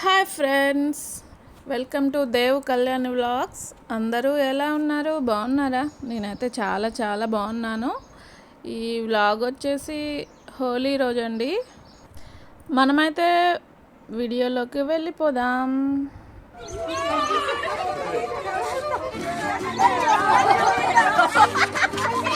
Hi friends welcome to Dev Kalyan vlogs. అందరూ ఎలా ఉన్నారు? బాగున్నారా? నేనైతే చాలా చాలా బాగున్నాను. ఈ వ్లాగ్ వచ్చేసి హోలీ రోజు అండి మనమైతే వీడియోలోకి వెళ్ళిపోదాం.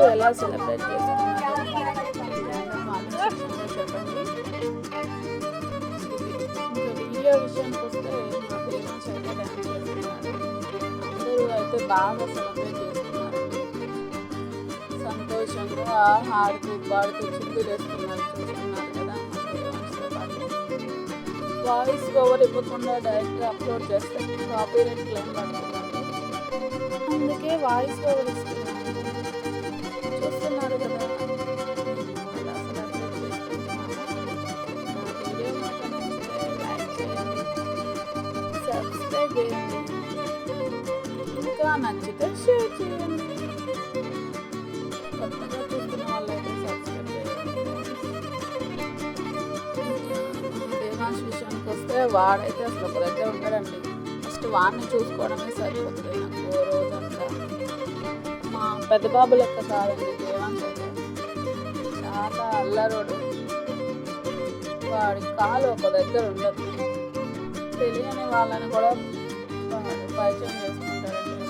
మీరందరూ ఎలా సెలబ్రేట్ చేసుకున్నారు చెప్పండి ఇంకా వీడియో విషయానికి వస్తే మా పేరెంట్స్ అయితే డ్యాన్స్ చేస్తున్నారు అందరూ అయితే బాగా సెలబ్రేట్ చేసుకున్నారు సంతోషంగా ఆడుతూ పాడుతూ చుట్టూ వేస్తున్నారు చూస్తున్నారు కదా వాయిస్ ఓవర్ ఇవ్వకుండా డైరెక్ట్గా అప్లోడ్ చేస్తే కాపీరైట్ క్లెయిమ్ పడుతుంది. అందుకే వాయిస్ ఓవర్ ఇస్తున్నాను లైక్ చేయండి సబ్స్క్రైబ్ చేయండి ఇంకా నచ్చితే షేర్ చేయండి కొత్తగా చూస్తున్న వాళ్ళైతే సబ్స్క్రైబ్ చేయండి దేవాంశ్ విషయానికి వస్తే వాడైతే అసలు ఒక దగ్గర ఉంటాడండి ఫస్ట్ వాడిని చూసుకోవడమే సరిపోతుంది నాకు ఓ రోజంతా మా పెద్ద బాబు లెక్క కాదండి దేవాంశ్ చాలా అల్లరోడు. వాడి కాలు ఒక దగ్గర ఉండదు. తెలియని వాళ్ళని కూడా వాడు పరిచయం చేసుకుంటాడండి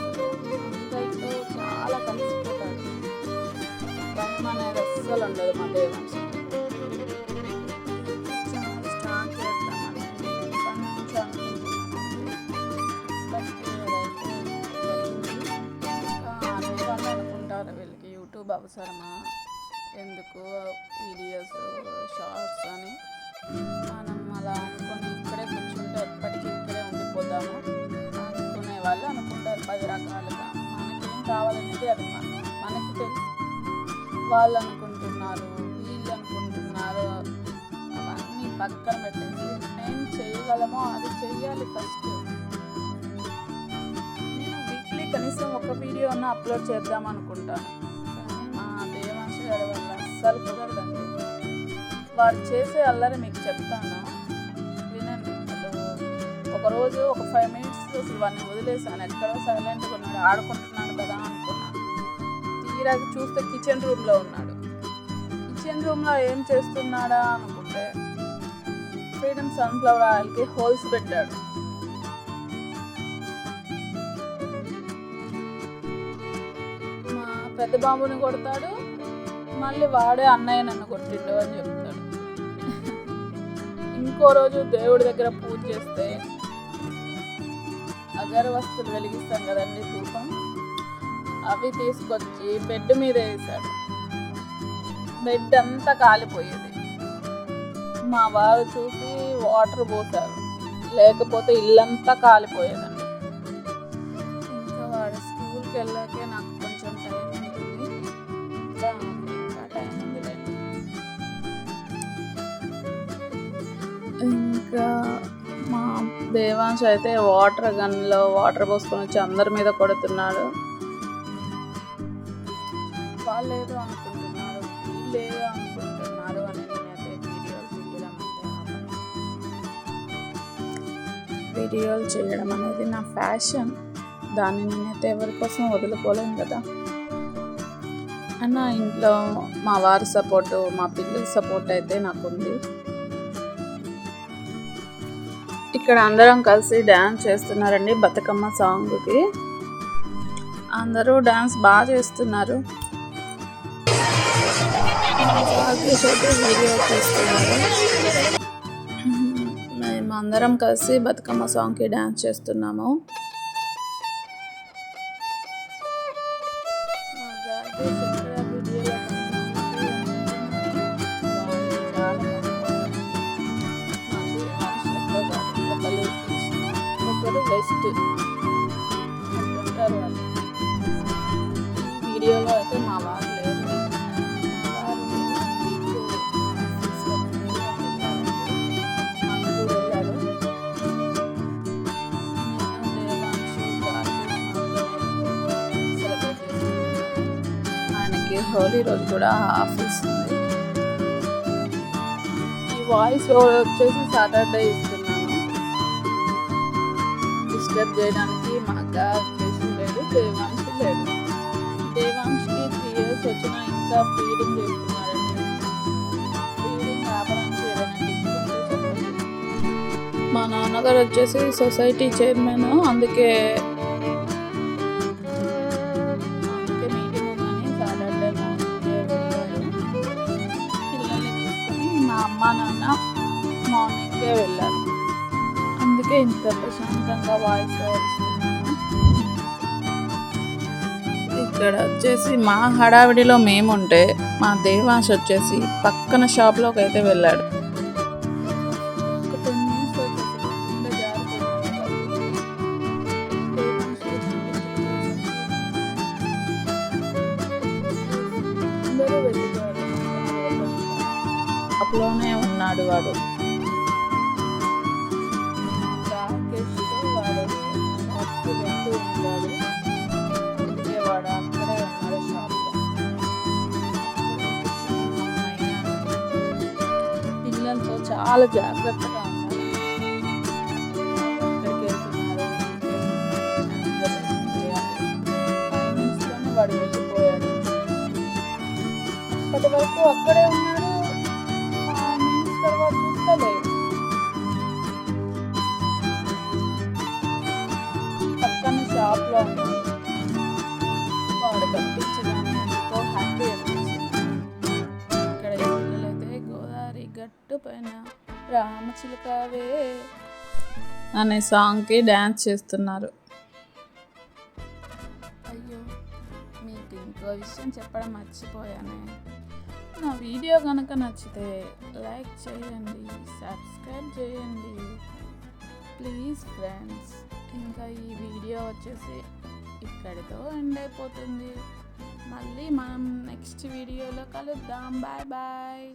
అందరితో చాలా కలిసిపోతారు భయం అనేది అస్సలు ఉండదు మా దేవాంశ్ యూట్యూబ్ అవసరమా? ఎందుకు వీడియోస్ షార్ట్స్ అని? మనం అలా అనుకొని ఇక్కడే కూర్చుంటే ఎప్పటికీ ఇక్కడే ఉండిపోతాము అనుకునే వాళ్ళు అనుకుంటారు పది రకాలుగా. మనకేం కావాలనేది అది మన- మనకి తెలుసు. వాళ్ళు అనుకుంటున్నారు వీళ్ళు అనుకుంటున్నారు అవన్నీ పక్కన పెట్టేసి ఏం చేయగలమో అది చేయాలి ఫస్ట్. నేను వీక్లీ కనీసం ఒక వీడియో అన్న అప్లోడ్ చేద్దాం అనుకుంటాను. అస్సలు కుదరదండి. వారు చేసే అల్లరి మీకు చెప్తాను? వినండి. అసలు ఒకరోజు ఒక ఫైవ్ మినిట్స్ అసలు వాడిని వదిలేసాను ఎక్కడో సైలెంట్గా ఉన్నాడు. ఆడుకుంటున్నాడు కదా అనుకున్నాను తీరా చూస్తే కిచెన్ రూమ్లో ఉన్నాడు. కిచెన్ రూమ్లో ఏం చేస్తున్నాడా అనుకుంటే ఫ్రీడమ్ సన్ఫ్లవర్ ఆయిల్కి హోల్స్ పెట్టాడు. మా పెద్ద బాబుని కొడతాడు. మళ్ళీ వాడే అన్నయ్య నన్ను కొట్టిండు అని చెప్తాడు. ఇంకో రోజు దేవుడి దగ్గర పూజ చేస్తే అగరవస్తులు వెలిగిస్తాం కదండి ధూపం? అవి తీసుకొచ్చి బెడ్ మీద వేసాడు బెడ్ అంతా కాలిపోయేది. మా వారు చూసి వాటర్ పోసారు లేకపోతే ఇల్లంతా కాలిపోయేదండి. ఇంకా వాడు స్కూల్కి వెళ్ళాకే నాకు కొంచెం టైం దేవాంశ్ అయితే వాటర్ గన్లో వాటర్ పోసుకొని వచ్చి అందరి మీద కొడుతున్నాడు. వాళ్ళు ఏదో అనుకుంటున్నారు వీళ్ళు ఏదో అనుకుంటున్నారు అని నేనైతే వీడియోలు తీయడం వీడియోలు చేయడం అనేది నా ఫ్యాషన్. దాన్ని నేనైతే ఎవరి కోసం వదులుకోలేను కదా. అన్న ఇంట్లో మా వారి సపోర్టు మా పిల్లల సపోర్ట్ అయితే నాకు ఉంది ఇక్కడ అందరం కలిసి డ్యాన్స్ చేస్తున్నారండి బతుకమ్మ సాంగ్కి. అందరూ డ్యాన్స్ బాగా చేస్తున్నారు. వీడియో తీస్తున్నారు మేము అందరం కలిసి బతుకమ్మ సాంగ్కి డ్యాన్స్ చేస్తున్నాము. మా ఒకరు వెస్ట్ అంటుంటారు వాళ్ళు వీడియోలో అయితే మా వారు లేరు మా వారు వీక్ ఆఫీస్లో మనకు వెళ్ళాడు నేను దేవాంశు కార్తీక్ మాత్రమే సెలబ్రేట్ చేసుకుంటున్నాను ఆయనకి హోలీ రోజు కూడా ఆఫీస్ ఉంది ఈ వాయిస్ ఓవర్ వచ్చేసి సాటర్డే డిస్టర్బ్ చేయడానికి మా అక్క ఉద్దేశం లేదు దేవాంశ్ లేదు. దేవాంశ్కి త్రీ ఇయర్స్ వచ్చినా ఇంకా ఫీడింగ్ చేస్తున్నాడండి ఫీడింగ్ ఆపడానికి ఏదైనా మా నాన్నగారు వచ్చేసి సొసైటీ చైర్మన్ అందుకే అందుకే మీటింగ్ ఉందని సాటర్డే పిల్లల్ని తీసుకొని మా అమ్మ నాన్న మార్నింగే వెళ్ళారు. ఇంత ప్రశాంతంగా వాయిస్ ఇక్కడ వచ్చేసి మా హడావిడిలో మేముంటే మా దేవాంశ్ వచ్చేసి పక్కన షాప్లోకి అయితే వెళ్ళాడు. ఒక ten minutes చాలా జాగ్రత్తగా ఉండాలి. వాడు వెళ్ళిపోయాడు. అప్పటి వరకు అక్కడే ఉన్నాడు. మినిట్స్ తర్వాత చూస్తలేదు గట్టు పైన రామచిలుకావే అనే సాంగ్కి డ్యాన్స్ చేస్తున్నారు. అయ్యో మీకు ఇంకో విషయం చెప్పడం మర్చిపోయానే. నా వీడియో కనుక నచ్చితే లైక్ చేయండి సబ్స్క్రైబ్ చేయండి. ప్లీజ్ ఫ్రెండ్స్ ఇంకా ఈ వీడియో వచ్చేసి ఇక్కడితో ఎండ్ అయిపోతుంది. మళ్ళీ మనం నెక్స్ట్ వీడియోలో కలుద్దాం. Bye bye.